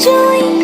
joy.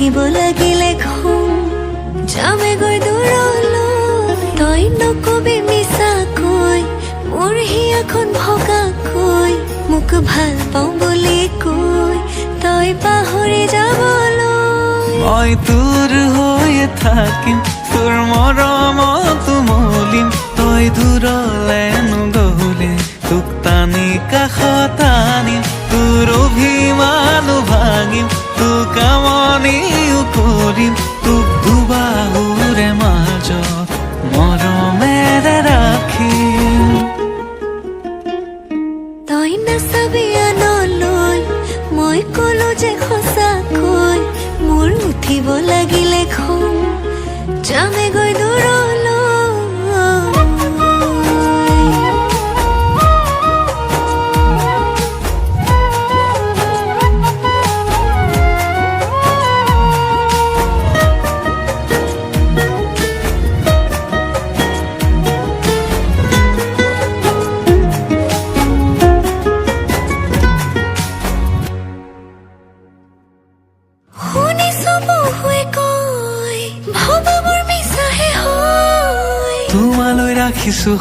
থাকিব লাগিলে ঘুম। যামেগৈ দূৰলো তই নকবি মিছাকৈ মোৰ হিয়াখন ভগাকৈ মোক ভালো পাওঁ বুলি কৈ তই পাহৰি যাবলৈ মই তোৰ হৈ থাকিম, তোৰ মৰম তুমলিম তই দূৰলে নগ'লে, তোক টানি কাষত আনিম। তোৰ অভিমানো ভাঙিম। কামনি করিম তুক দুবাহুরে মাজর।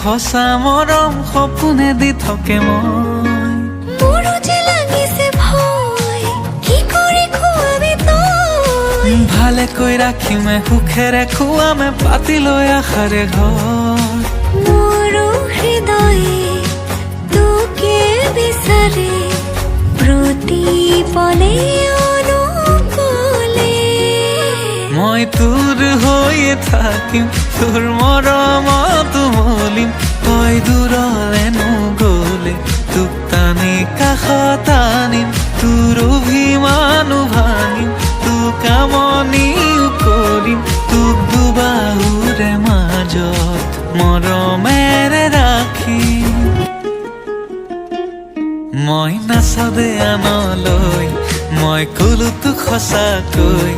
সঁচা মৰম সপোনে দি থাকে মই। মোৰো যে লাগিছে ভয় কি কৰি খুৱাবি তই? ভালেকৈ ৰাখিমে সুখেৰে খুৱামে পাতি লৈ আশাৰে ঘৰ। মোৰো হৃদয়ে তোকে বিচাৰে প্ৰতি পলে মই তোৰ হৈয়ে থাকিম তোৰ মৰমত মলিম নগলে তোক টানি কাষত আনিম তোৰ অভিমানো ভাঙিম, তোক আমনিও কৰিম তোক দুবাহুৰে মাজত মৰমেৰে ৰাখিম মই নাচাবে আনলৈ, মই কলো তোক সঁচাকৈ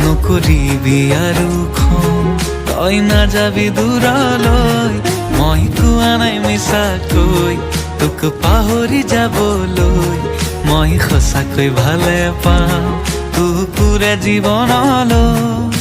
নকৰিবি আৰু খং তই নাযাবি দূৰলৈ মই কোৱা নাই মিছাকৈ। তোক পাহৰি যাবলৈ। মই সঁচাকৈ ভালে পাওঁ। তোকোৰে জীৱনলৈ।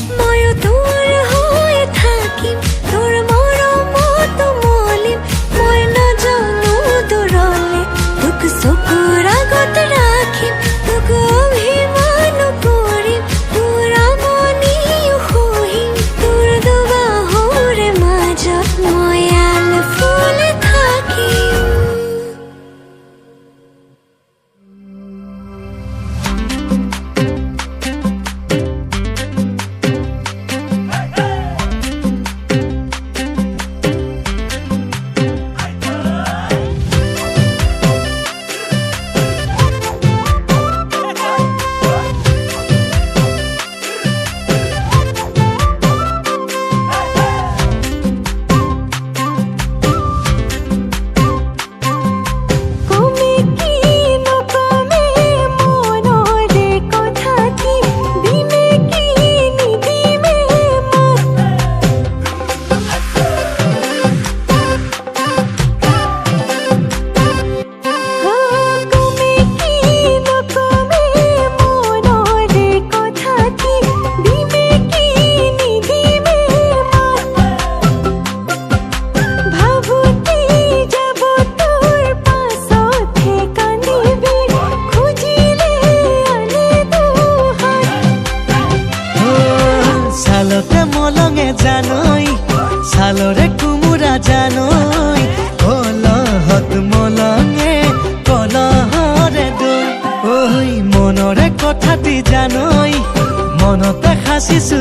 মলঙে সালরে কুমুরা কোমোৰা জানৈ কলহত মলঙে কলহৰে দৈ ঐ মনৰে কথাটি জানই, মনতে সাঁচিছো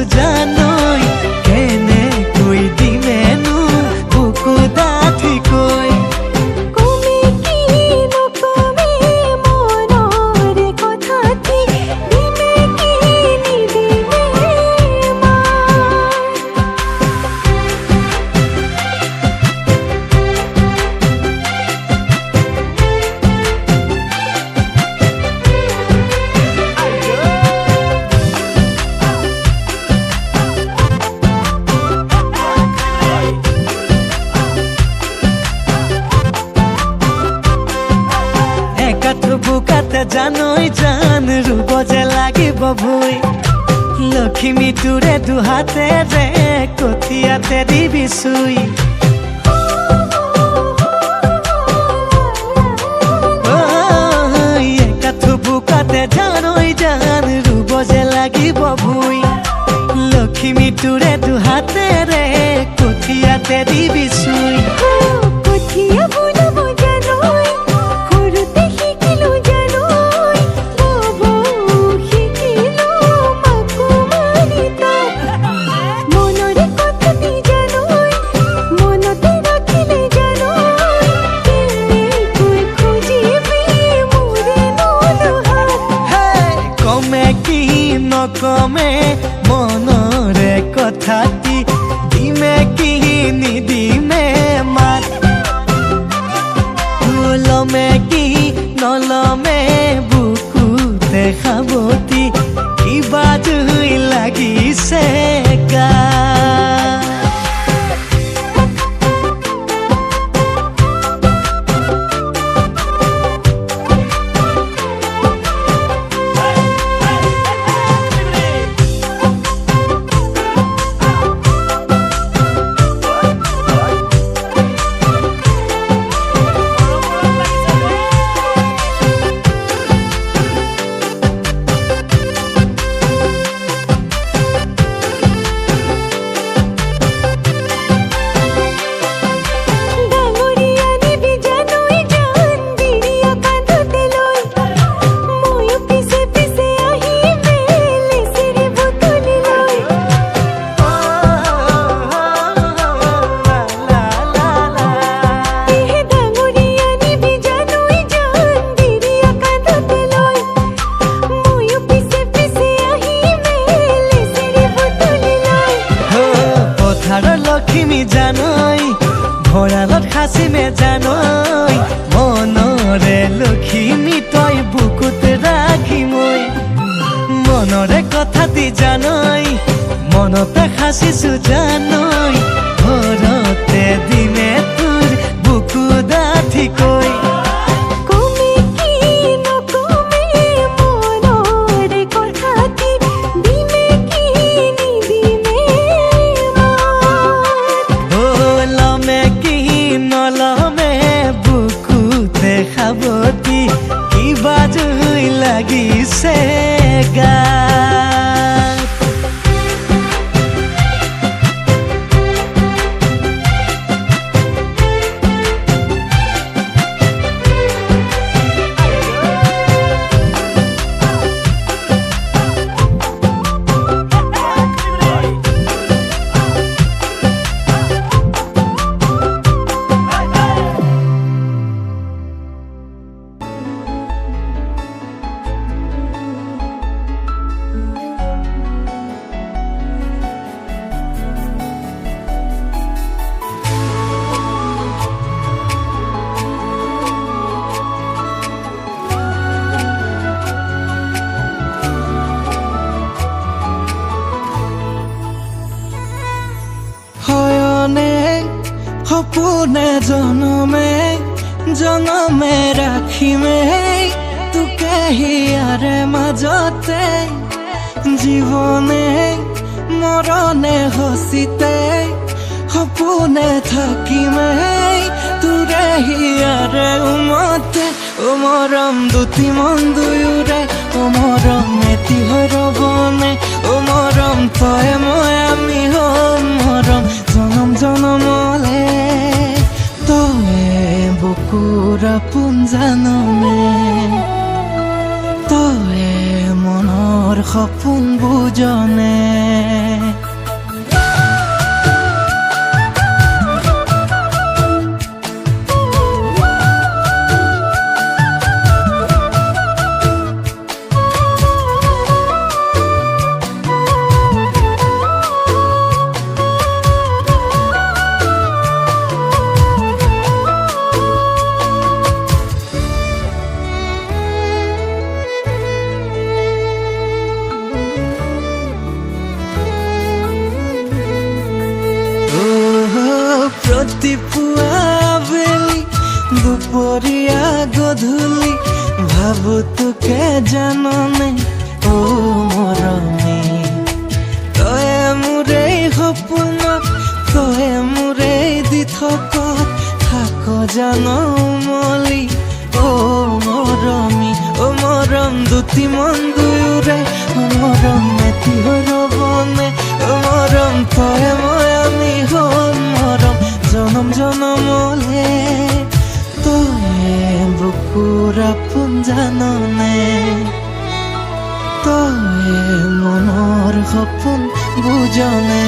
বোকাতে জানৈ যে লাগিব ভুই। লখিমী তোৰে দুহাতেৰে কঠিয়াতে দিবি চুই ঐ, একাঠু বোকাতে জানৈ জান যে লাগিব ভুই। লখিমী তোৰে দুহাতেৰে কঠিয়াতে দিবি চুই কমে মনৰে কথাটি দিমে কি নিদিমে মাত লমে কি নলমে বুকুতে সাৱতি কিবা জুই লাগিছে গা में রাখি মে तू कही আরে মাজতে। জীবনে, মরণে হসিতে সপোনে থাকিমে তোরে হিয়ারে উমতে। ও মরম দুটি মন দুয়ুরে, ও মরম মেতি হরবনে, ও মরম তয়ে মই আমি হম মৰম জনম জনম পুরা পুঞ্জানমে তয়ে মনৰ সপোন বুজনে। জানো মলি, ও মরমি, ও মরম দুতি মন দুয়ুরে ও মরম মেতি হর ও মরম তয়ে মই আমি মরম, জনম জনমলে তয়ে বুকুর আপন জাননে তয়ে মনৰ সপোন বুজনে।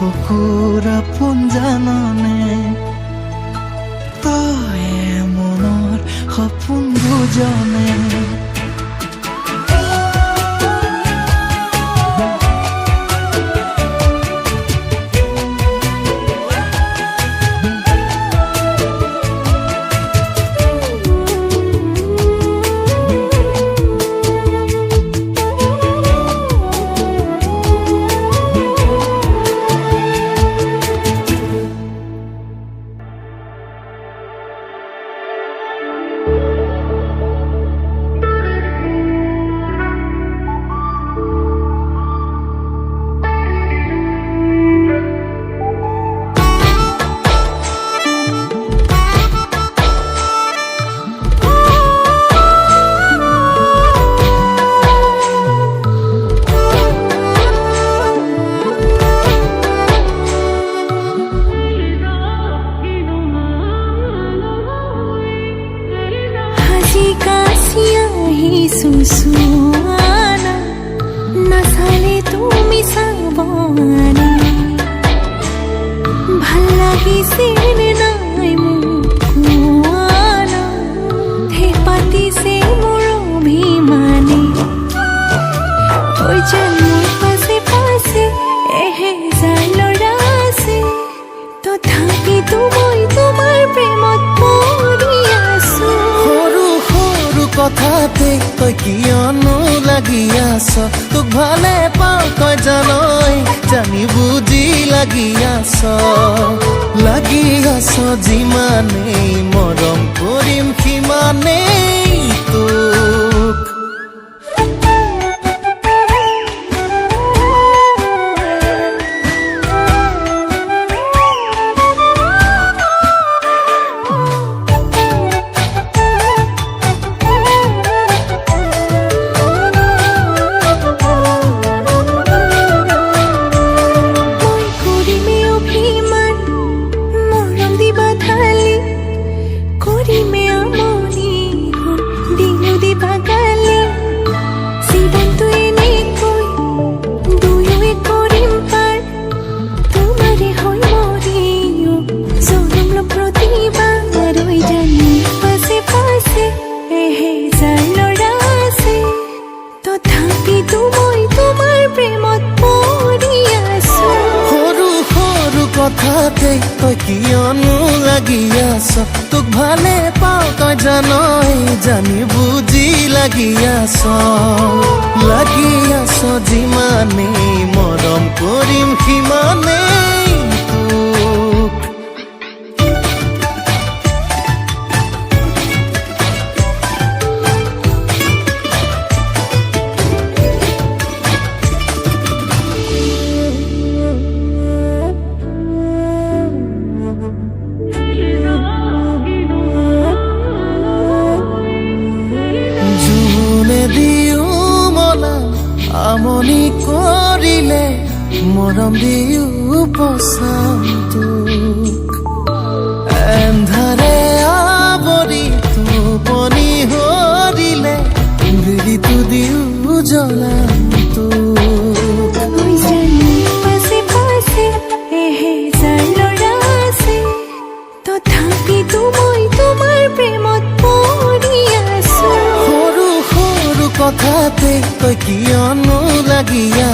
বুকুর আপোন জাননে তয়ে মনৰ সপোন বুজনে তোক ভালে পাওঁ তই জানই, জানি বুজি লাগি আছ। লাগি আছ যিমানেই, মৰম কৰিম সিমানেই। ভালে পাওঁ তই জানই জানি বুজি লাগি আছ লাগি আছ যিমানেই মৰম কৰিম সিমানেই মৰম দিও পচাটোক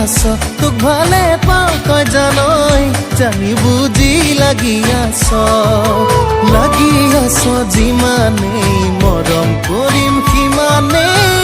আছ তোক ভালে পাওঁ তই জানই জানি বুজি লাগি আছ লাগি আছ যিমানেই, মৰম কৰিম সিমানেই।